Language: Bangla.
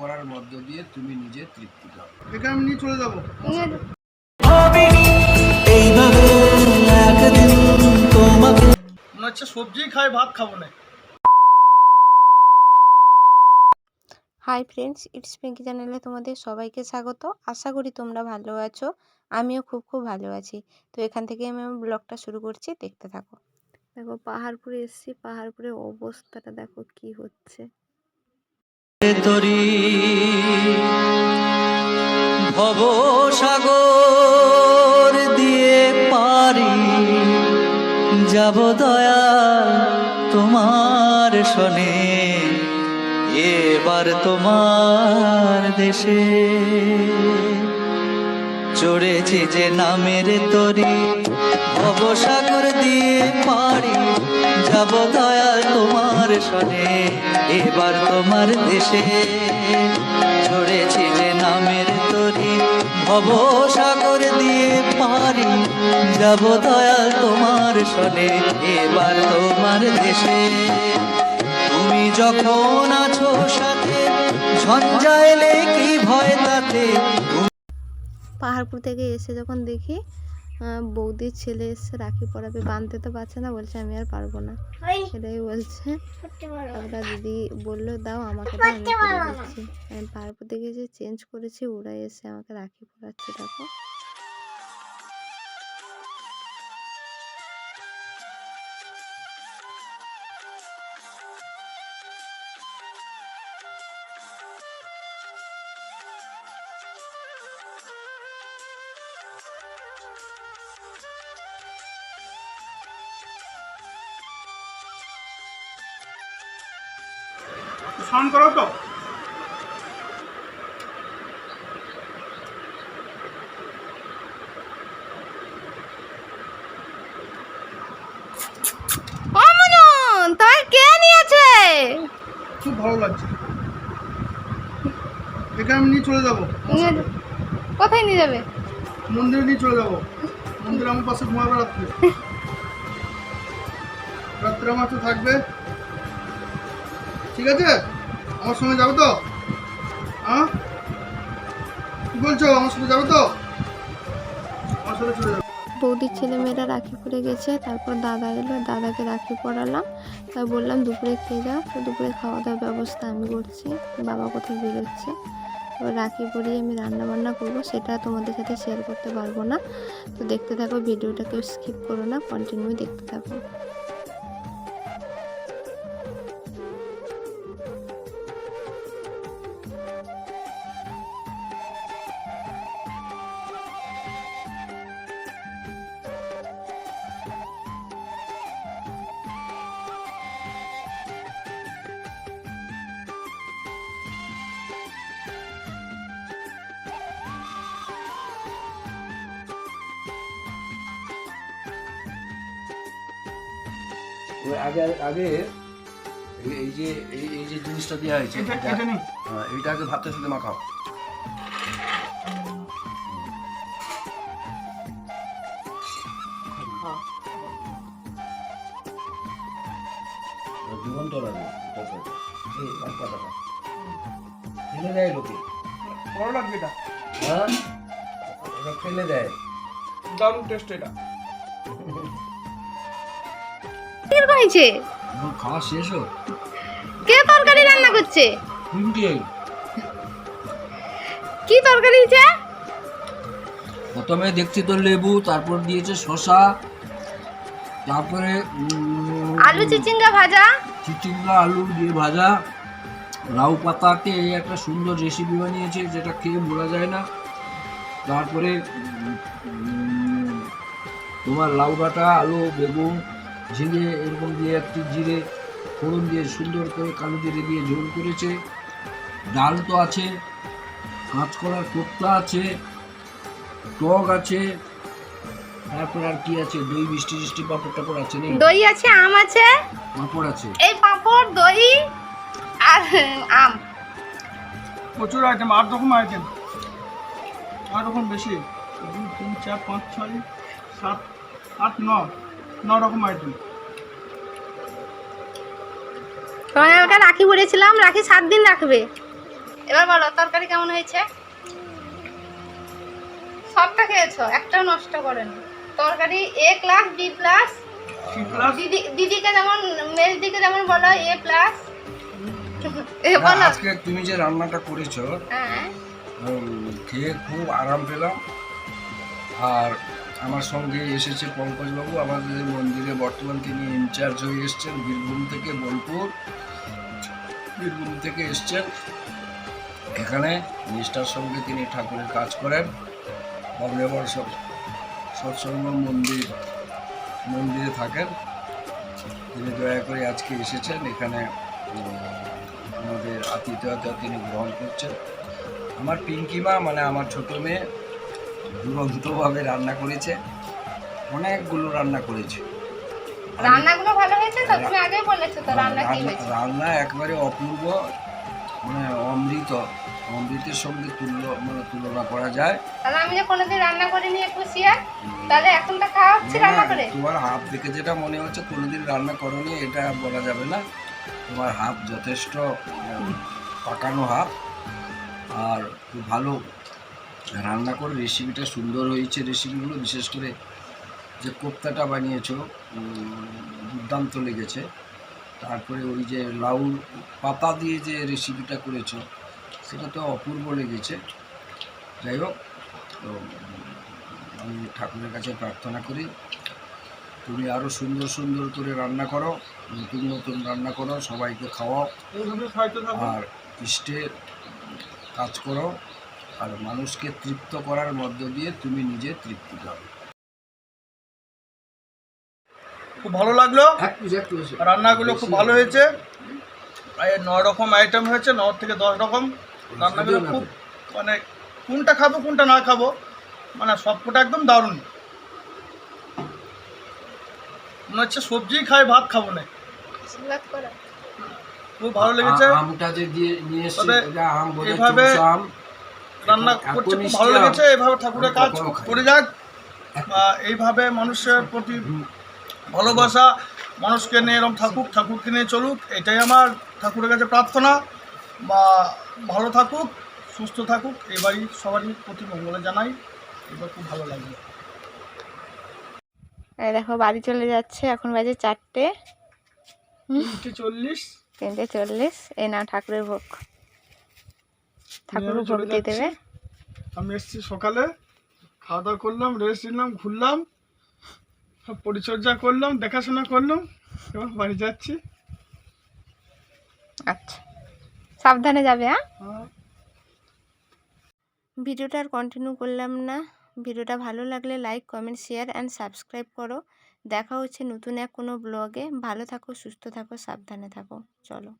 করার মধ্য দিয়ে তুমি নিজে তৃপ্তি পাবে। এখানে আমি নিয়ে চলে যাব। তোমাকে মনে হচ্ছে সবজি খাই ভাত খাব না। হাই ফ্রেন্ডস ইটস পিঙ্কি চ্যানেলে তোমাদের সবাইকে স্বাগত। আশা করি তোমরা ভালো আছো। আমিও খুব খুব ভালো আছি। তো এখান থেকে আমি আমার ব্লগটা শুরু করছি দেখতে থাকো। দেখো পাহাড়পুরে এসেছি পাহাড়পুরের অবস্থাটা দেখো কি হচ্ছে। তরি ভব দিয়ে পারি, যাব দয়া তোমার শনে এবার তোমার দেশে চড়েছি যে নামের তরি ভব দিয়ে পারি। যাব দয়া তোমার শনে। এবার তোমার দেশে চড়েছি যে নামের তরি। ভব সাগর দিয়ে পারি যাব দয়া তোমার শনে। এবার তোমার দেশে তুমি যখন আছো সাথে ঝঞ্ঝা এলে কি ভয় তাতে? পাহাড়পুর থেকে এসে যখন দেখি বৌদির ছেলে এসে রাখি পরাবে বাঁধতে তো পারছে না বলছে আমি আর পারব না। সেটাই বলছে। তারপরে দিদি বলল দাও আমাকে তো আমি পরে দিচ্ছি। আমি পারব দেখে যে চেঞ্জ করেছি ওরাই এসে আমাকে রাখি পরাচ্ছে দেখো। স্নান করো তো। কে নিয়েছে? খুব ভালো লাগছে। এখানে আমি নিয়ে চলে যাব। কোথায় নিয়ে যাবে? মন্দিরে নিয়ে চলে যাব। মন্দিরে আমার পাশে ঘুমাবে রাত্রে। রাত্রে আমার থাকবে। ঠিক আছে? আমার সঙ্গে যাবে তো? হ্যাঁ কি বলছো? আমার সাথে যাবে তো? আমার সাথে চলে বৌদির ছেলেমেয়েরা রাখি পরে গেছে, তারপর দাদা এলো, দাদাকে রাখি পরালাম। তাই বললাম, দুপুরে খেয়ে যাও। তো দুপুরে খাওয়া দাওয়ার ব্যবস্থা আমি করছি, বাবা কোথায় বেরোচ্ছে? এবার রাখি পরিয়ে আমি রান্না বান্না করব, সেটা তোমাদের সাথে শেয়ার করতে পারব না। তো দেখতে থাকো ভিডিওটা কেউ স্কিপ করো না কন্টিনিউ দেখতে থাকো। আগে আগে এই- এই যে এই এই যে জিনিসটা দেওয়া হয়েছে হ্যাঁ, এইটা আগে ভাতের সাথে মাখাও। জীবন্ত লাগে এই, এক পাতাটা। ফেলে দেয় লোকে। ভালো লাগবে এটা। হ্যাঁ? ওটা ফেলে দেয়। দারুণ টেস্ট এটা। হয়েছে? খাওয়া শেষ হোক। কে তরকারি রান্না করছে? কি তরকারি হয়েছে? প্রথমে দেখছি তো লেবু তারপর দিয়েছে শশা তারপরে আলু চিচিঙ্গা ভাজা? চিচিঙ্গা আলু দিয়ে ভাজা। লাউ পাতাকে এই একটা সুন্দর রেসিপি বানিয়েছে যেটা খেয়ে বলা যায় না। তারপরে তোমার লাউ ডাঁটা আলু বেগুন ঝিঙে এরকম দিয়ে একটি জিরে ফোড়ন দিয়ে সুন্দর করে কালো জিরে দিয়ে ঝোল করেছে। ডাল তো আছে কাঁচকলার কোপ্তা আছে টক আছে তারপর আর কি আছে? দই মিষ্টি মিষ্টি পাঁপড় টাপড় আছে নেই দই আছে আম আছে। পাঁপড় আছে। এই পাঁপড় দই আর আম। প্রচুর আইটেম আট রকম আইটেম। আট রকম বেশি। দুই তিন চার পাঁচ ছয় সাত আট ন। ন রকম আইটেম তোমার একটা রাখি পরেছিলাম রাখি সাত দিন রাখবে। এবার বলো তরকারি কেমন হয়েছে? সবটা খেয়েছো? একটাও নষ্ট করেনি। তরকারি এ ক্লাস বি প্লাস দিদি দিদিকে যেমন মেজদিকে যেমন বলো এ প্লাস এ বলো। আজকে তুমি যে রান্নাটা করেছ হ্যাঁ। খেয়ে খুব আরাম পেলাম। আর আমার সঙ্গে এসেছে পঙ্কজবাবু, আমাদের মন্দিরে বর্তমান তিনি ইনচার্জ হয়ে এসছেন, বীরভূম থেকে বোলপুর। বীরভূম থেকে এসছেন। এখানে নিষ্ঠার সঙ্গে তিনি ঠাকুরের কাজ করেন। অগ্রবর সৎ সৎসঙ্গ মন্দির, মন্দিরে থাকেন। তিনি দয়া করে আজকে এসেছেন। এখানে আমাদের আতিথেয়তা তিনি গ্রহণ করছেন। আমার পিঙ্কিমা মানে আমার ছোট মেয়ে দুরন্তভাবে রান্না করেছে। অনেকগুলো রান্না করেছে। রান্নাগুলো ভালো হয়েছে তো? তুমি আগেই বলেছ তো রান্না কি হয়েছে? রান্না একবারে অপূর্ব। মানে অমৃত। অমৃতের সঙ্গে তুল্য মানে তুলনা করা যায়। তাহলে আমি যে কোনোদিন রান্না করিনি একটু শিয়ার তাহলে এখন তো খাওয়া হচ্ছে রান্না করে? তোমার হাত দেখে যেটা মনে হচ্ছে কোনোদিন রান্না করনি এটা বলা যাবে না। তোমার হাত যথেষ্ট পাকানো হাত আর খুব ভালো রান্না করে রেসিপিটা সুন্দর হয়েছে রেসিপিগুলো বিশেষ করে যে কোপ্তাটা বানিয়েছ দুর্দান্ত লেগেছে। তারপরে ওই যে লাউ পাতা দিয়ে যে রেসিপিটা করেছ সেটা তো অপূর্ব লেগেছে। যাই হোক তো আমি ঠাকুরের কাছে প্রার্থনা করি তুমি আরও সুন্দর সুন্দর করে রান্না করো নতুন নতুন রান্না করো সবাইকে খাওয়াও এইভাবে আর ইষ্টের কাজ করো। আর মানুষকে তৃপ্ত করার মধ্য দিয়ে তুমি নিজে তৃপ্তি পাবে। খুব ভালো লাগল। রান্নাগুলো খুব ভালো হয়েছে। প্রায় ন রকম আইটেম হয়েছে ন থেকে দশ রকম। রান্নাগুলো খুব মানে কোনটা খাব কোনটা না খাব মানে সবকটা একদম দারুণ। মনে হচ্ছে সবজি খাই ভাত খাব না। খুব ভালো লেগেছে। আমটা যে দিয়ে নিয়ে এসছে এটা আম এভাবে- আম। রান্না করতে খুব ভালো লেগেছে এইভাবে ঠাকুরের কাজ করে যাক। এইভাবে মানুষের প্রতি ভালোবাসা মানুষকে নিয়ে এরকম থাকুক ঠাকুরকে নিয়ে চলুক এটাই আমার ঠাকুরের কাছে প্রার্থনা। বা ভালো থাকুক সুস্থ থাকুক এবারই সবারই প্রতি মঙ্গলে জানাই এবার খুব ভালো লাগবে। দেখো বাড়ি চলে যাচ্ছে এখন বাজে চারটে। চল্লিশ। তিনটে চল্লিশ এই নাও ঠাকুরের ভোগ। ঠাকুর আমি ভোগ দিয়ে দেবে। আমি এসেছি সকালে খাওয়া দাওয়া করলাম রেস্ট নিলাম ঘুরলাম সব পরিচর্যা করলাম দেখাশোনা করলাম এবার বাড়ি যাচ্ছি। আচ্ছা। সাবধানে যাবে হ্যাঁ? হ্যাঁ। ভিডিওটা আর কন্টিনিউ করলাম না। ভিডিওটা ভালো লাগলে like comment share and subscribe করো। দেখা হচ্ছে নতুন এক কোনো ব্লগে ভালো থাকো সুস্থ থাকো সাবধানে থাকো। চলো।